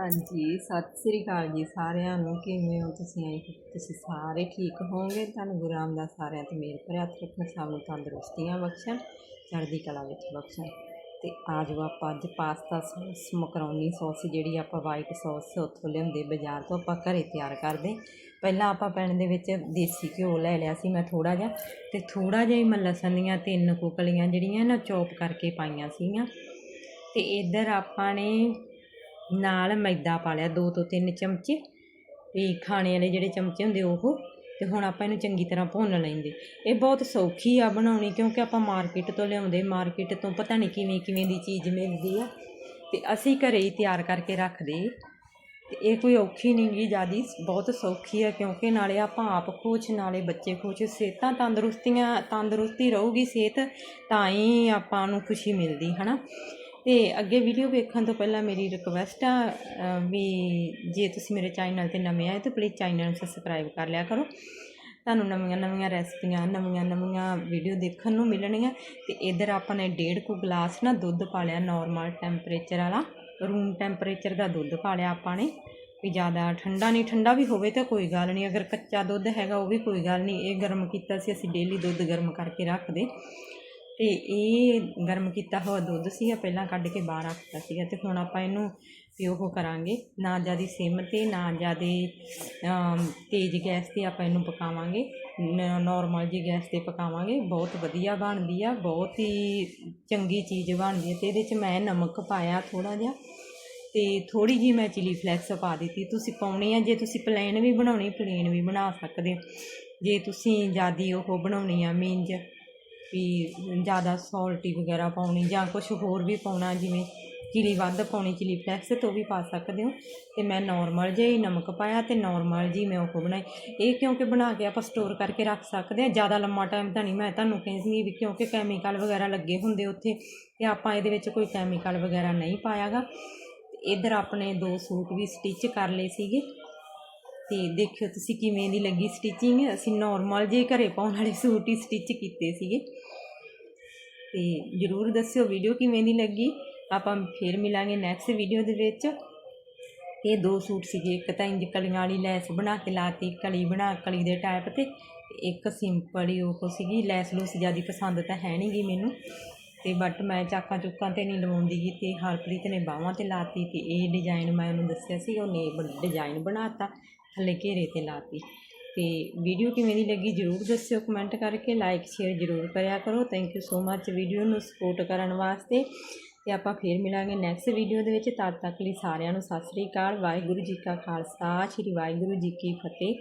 ਹਾਂਜੀ, ਸਤਿ ਸ੍ਰੀ ਅਕਾਲ ਜੀ ਸਾਰਿਆਂ ਨੂੰ। ਕਿਵੇਂ ਹੋ ਤੁਸੀਂ? ਆਈ ਹੋਪ ਤੁਸੀਂ ਸਾਰੇ ਠੀਕ ਹੋਵੋਗੇ। ਤੁਹਾਨੂੰ ਗੁਰੂ ਰਾਮਦਾਸ ਸਾਰਿਆਂ ਤੇ ਮੇਰ ਭਰਿਆ ਹੱਥ ਰੱਖਣ, ਸਭ ਨੂੰ ਤੰਦਰੁਸਤੀਆਂ ਬਖਸ਼ਣ, ਚੜ੍ਹਦੀ ਕਲਾ ਵਿੱਚ ਬਖਸ਼ਣ। ਤੇ ਆਜੋ ਆਪਾਂ ਅੱਜ ਪਾਸਤਾ ਸੌਸ, ਮਕਰੋਨੀ ਸੌਸ ਜਿਹੜੀ ਆਪਾਂ ਵਾਈਟ ਸੌਸ ਉੱਥੋਂ ਲਿਆਉਂਦੇ, ਬਾਜ਼ਾਰ ਤੋਂ ਆਪਾਂ ਘਰੇ ਤਿਆਰ ਕਰਦੇ। ਪਹਿਲਾਂ ਆਪਾਂ ਪੈਨ ਦੇ ਵਿੱਚ ਦੇਸੀ ਘਿਓ ਲੈ ਲਿਆ ਸੀ ਮੈਂ ਥੋੜਾ ਜਿਹਾ। ਤੇ ਥੋੜਾ ਜਿਹਾ ਹੀ ਮੈਂ ਲਸਣ ਦੀਆਂ ਤਿੰਨ ਕੁਕਲੀਆਂ ਜਿਹੜੀਆਂ ਨਾ ਚੌਪ ਕਰਕੇ ਪਾਈਆਂ ਸੀਗੀਆਂ। ਤੇ ਇੱਧਰ ਆਪਾਂ ਨੇ ਨਾਲ ਮੈਦਾ ਪਾ ਲਿਆ, ਦੋ ਤੋਂ ਤਿੰਨ ਚਮਚੇ। ਵੀ ਖਾਣੇ ਵਾਲੇ ਜਿਹੜੇ ਚਮਚੇ ਹੁੰਦੇ ਉਹ। ਤੇ ਹੁਣ ਆਪਾਂ ਇਹਨੂੰ ਚੰਗੀ ਤਰ੍ਹਾਂ ਭੁੰਨ ਲੈਂਦੇ। ਇਹ ਬਹੁਤ ਸੌਖੀ ਆ ਬਣਾਉਣੀ, ਕਿਉਂਕਿ ਆਪਾਂ ਮਾਰਕੀਟ ਤੋਂ ਲਿਆਉਂਦੇ। ਮਾਰਕੀਟ ਤੋਂ ਪਤਾ ਨਹੀਂ ਕਿਵੇਂ ਕਿਵੇਂ ਦੀ ਚੀਜ਼ ਮਿਲਦੀ ਆ। ਤੇ ਅਸੀਂ ਘਰੇ ਹੀ ਤਿਆਰ ਕਰਕੇ ਰੱਖਦੇ। ਤੇ ਇਹ ਕੋਈ ਔਖੀ ਨਹੀਂ ਗੀ, ਜਿਆਦੀ ਬਹੁਤ ਸੌਖੀ ਆ, ਕਿਉਂਕਿ ਨਾਲੇ ਆਪਾਂ ਆਪ ਖੁਸ਼, ਨਾਲੇ ਬੱਚੇ ਖੁਸ਼। ਸਿਹਤਾਂ ਤੰਦਰੁਸਤੀਆਂ ਤੰਦਰੁਸਤੀ ਰਹੂਗੀ ਸਿਹਤ, ਤਾਂ ਹੀ ਆਪਾਂ ਨੂੰ ਖੁਸ਼ੀ ਮਿਲਦੀ, ਹਨਾ? ਤੇ ਅੱਗੇ ਵੀਡੀਓ ਵੇਖਣ ਤੋਂ ਪਹਿਲਾਂ ਮੇਰੀ ਰਿਕਵੈਸਟ ਆ ਵੀ ਜੇ ਤੁਸੀਂ ਮੇਰੇ ਚੈਨਲ ਤੇ ਨਵੇਂ ਆਏ ਤਾਂ ਪਲੀਜ਼ ਚੈਨਲ ਨੂੰ ਸਬਸਕ੍ਰਾਈਬ ਕਰ ਲਿਆ ਕਰੋ। ਤੁਹਾਨੂੰ ਨਵੀਆਂ ਨਵੀਆਂ ਰੈਸਪੀਆਂ, ਨਵੀਆਂ ਨਵੀਆਂ ਵੀਡੀਓ ਦੇਖਣ ਨੂੰ ਮਿਲਣਗੀਆਂ। ਤੇ ਇਧਰ ਆਪਾਂ ਨੇ ਡੇਢ ਕੁ ਗਲਾਸ ਨਾ ਦੁੱਧ ਪਾ ਲਿਆ ਨਾਰਮਲ ਟੈਂਪਰੇਚਰ ਵਾਲਾ। ਰੂਮ ਟੈਂਪਰੇਚਰ ਦਾ ਦੁੱਧ ਪਾ ਲਿਆ ਆਪਾਂ ਨੇ। ਵੀ ਜ਼ਿਆਦਾ ਠੰਡਾ ਨਹੀਂ, ਠੰਡਾ ਵੀ ਹੋਵੇ ਤਾਂ ਕੋਈ ਗੱਲ ਨਹੀਂ। ਅਗਰ ਕੱਚਾ ਦੁੱਧ ਹੈਗਾ ਉਹ ਵੀ ਕੋਈ ਗੱਲ ਨਹੀਂ। ਇਹ ਗਰਮ ਕੀਤਾ ਸੀ, ਅਸੀਂ ਡੇਲੀ ਦੁੱਧ ਗਰਮ ਕਰਕੇ ਰੱਖਦੇ। ਅਤੇ ਇਹ ਗਰਮ ਕੀਤਾ ਹੋਇਆ ਦੁੱਧ ਸੀਗਾ, ਪਹਿਲਾਂ ਕੱਢ ਕੇ ਬਾਹਰ ਰੱਖਤਾ ਸੀਗਾ ਅਤੇ ਹੁਣ ਆਪਾਂ ਇਹਨੂੰ ਵੀ ਉਹ ਕਰਾਂਗੇ। ਨਾ ਜ਼ਿਆਦਾ ਸਿਮ ਤੇ, ਨਾ ਜ਼ਿਆਦਾ ਤੇਜ਼ ਗੈਸ ਤੇ ਆਪਾਂ ਇਹਨੂੰ ਪਕਾਵਾਂਗੇ। ਨੋਰਮਲ ਜੀ ਗੈਸ ਤੇ ਪਕਾਵਾਂਗੇ। ਬਹੁਤ ਵਧੀਆ ਬਣਦੀ ਆ, ਬਹੁਤ ਹੀ ਚੰਗੀ ਚੀਜ਼ ਬਣਦੀ ਹੈ ਅਤੇ ਇਹਦੇ 'ਚ ਮੈਂ ਨਮਕ ਪਾਇਆ ਥੋੜ੍ਹਾ ਜਿਹਾ ਅਤੇ ਥੋੜ੍ਹੀ ਜੀ ਮੈਂ ਚਿਲੀ ਫਲੈਕਸ ਪਾ ਦਿੱਤੀ। ਤੁਸੀਂ ਪਾਉਣੀ ਆ, ਜੇ ਤੁਸੀਂ ਪਲੇਨ ਵੀ ਬਣਾਉਣੀ ਪਲੇਨ ਵੀ ਬਣਾ ਸਕਦੇ ਹੋ। ਜੇ ਤੁਸੀਂ ਜ਼ਿਆਦਾ ਉਹ ਬਣਾਉਣੀ ਆ ਮੀਨਜ ਵੀ ਜ਼ਿਆਦਾ ਸੌਲਟੀ ਵਗੈਰਾ ਪਾਉਣੀ ਜਾਂ ਕੁਝ ਹੋਰ ਵੀ ਪਾਉਣਾ, ਜਿਵੇਂ ਚਿਲੀ ਵੱਧ ਪਾਉਣੀ, ਚਿਲੀ ਫਲੈਕਸ, ਤੋਂ ਵੀ ਪਾ ਸਕਦੇ ਹੋ। ਤੇ ਮੈਂ ਨਾਰਮਲ ਜਿਹਾ ਹੀ ਨਮਕ ਪਾਇਆ ਤੇ ਨਾਰਮਲ ਜੀ ਮੈਂ ਉਹ ਬਣਾਈ। ਇਹ ਕਿਉਂਕਿ ਬਣਾ ਕੇ ਆਪਾਂ ਸਟੋਰ ਕਰਕੇ ਰੱਖ ਸਕਦੇ ਆ ਜ਼ਿਆਦਾ ਲੰਮਾ ਟਾਈਮ ਤਾਂ ਨਹੀਂ, ਮੈਂ ਤੁਹਾਨੂੰ ਕਹਿੰਦੀ ਵੀ ਕਿਉਂਕਿ ਕੈਮੀਕਲ ਵਗੈਰਾ ਲੱਗੇ ਹੁੰਦੇ ਉੱਥੇ ਤੇ ਆਪਾਂ ਇਹਦੇ ਵਿੱਚ ਕੋਈ ਕੈਮੀਕਲ ਵਗੈਰਾ ਨਹੀਂ ਪਾਇਆਗਾ। ਇੱਧਰ ਆਪਣੇ ਦੋ ਸੂਟ ਵੀ ਸਟਿਚ ਕਰ ਲਏ ਸੀਗੇ। ਤੇ ਦੇਖਿਓ ਤੁਸੀਂ ਕਿਵੇਂ ਦੀ ਲੱਗੀ ਸਟਿਚਿੰਗ ਅਸੀਂ ਨਾਰਮਲ ਜੇ ਘਰੇ ਪਾਉਣ ਵਾਲੇ ਸੂਟ ਹੀ ਸਟਿਚ ਕੀਤੇ ਸੀਗੇ। ਤੇ ਜਰੂਰ ਦੱਸਿਓ ਵੀਡੀਓ ਕਿਵੇਂ ਦੀ ਲੱਗੀ। ਆਪਾਂ ਫੇਰ ਮਿਲਾਂਗੇ ਨੈਕਸਟ ਵੀਡੀਓ ਦੇ ਵਿੱਚ। ਇਹ ਦੋ ਸੂਟ ਸੀਗੇ, ਇੱਕ ਤਾਂ ਇੰਜ ਕਲੀਆਂ ਵਾਲੀ ਲੈਸ ਬਣਾ ਕੇ ਲਾਤੀ ਕਲੀ ਬਣਾ, ਕਲੀ ਦੇ ਟਾਈਪ ਤੇ ਇੱਕ ਸਿੰਪਲ ਹੀ ਉਹ ਸੀਗੀ। ਲੈਸ ਲੂਸ ਜਿਆਦੀ ਪਸੰਦ ਤਾਂ ਹੈ ਨਹੀਂ ਗੀ ਮੈਨੂੰ। ਅਤੇ ਬਟ ਮੈਂ ਚਾਕਾਂ ਚੁੱਕਾਂ ਤੇ ਨਹੀਂ ਲਵਾਉਂਦੀ ਗੀ ਅਤੇ ਹਰਪ੍ਰੀਤ ਨੇ ਬਾਹਵਾਂ ਤੇ ਲਾਤੀ ਅਤੇ ਇਹ ਡਿਜ਼ਾਇਨ ਮੈਂ ਉਹਨੂੰ ਦੱਸਿਆ ਸੀ, ਉਹਨੇ ਡਿਜ਼ਾਈਨ ਬਣਾਤਾ, ਥੱਲੇ ਘੇਰੇ ਤੇ ਲਾਤੀ। ਅਤੇ ਵੀਡੀਓ ਕਿਵੇਂ ਦੀ ਲੱਗੀ ਜਰੂਰ ਦੱਸਿਓ ਕਮੈਂਟ ਕਰਕੇ ਲਾਈਕ ਸ਼ੇਅਰ ਜਰੂਰ ਕਰਿਆ ਕਰੋ। Thank you so much video ਨੂੰ ਸਪੋਰਟ ਕਰਨ ਵਾਸਤੇ। ਤੇ ਆਪਾਂ ਫੇਰ ਮਿਲਾਂਗੇ ਨੈਕਸਟ ਵੀਡੀਓ ਦੇ ਵਿੱਚ। ਤਦ ਤੱਕ ਲਈ ਸਾਰਿਆਂ ਨੂੰ ਸਤਿ ਸ੍ਰੀ ਅਕਾਲ। ਵਾਹਿਗੁਰੂ ਜੀ ਕਾ ਖਾਲਸਾ, ਸ੍ਰੀ ਵਾਹਿਗੁਰੂ ਜੀ ਕੀ ਫਤਿਹ।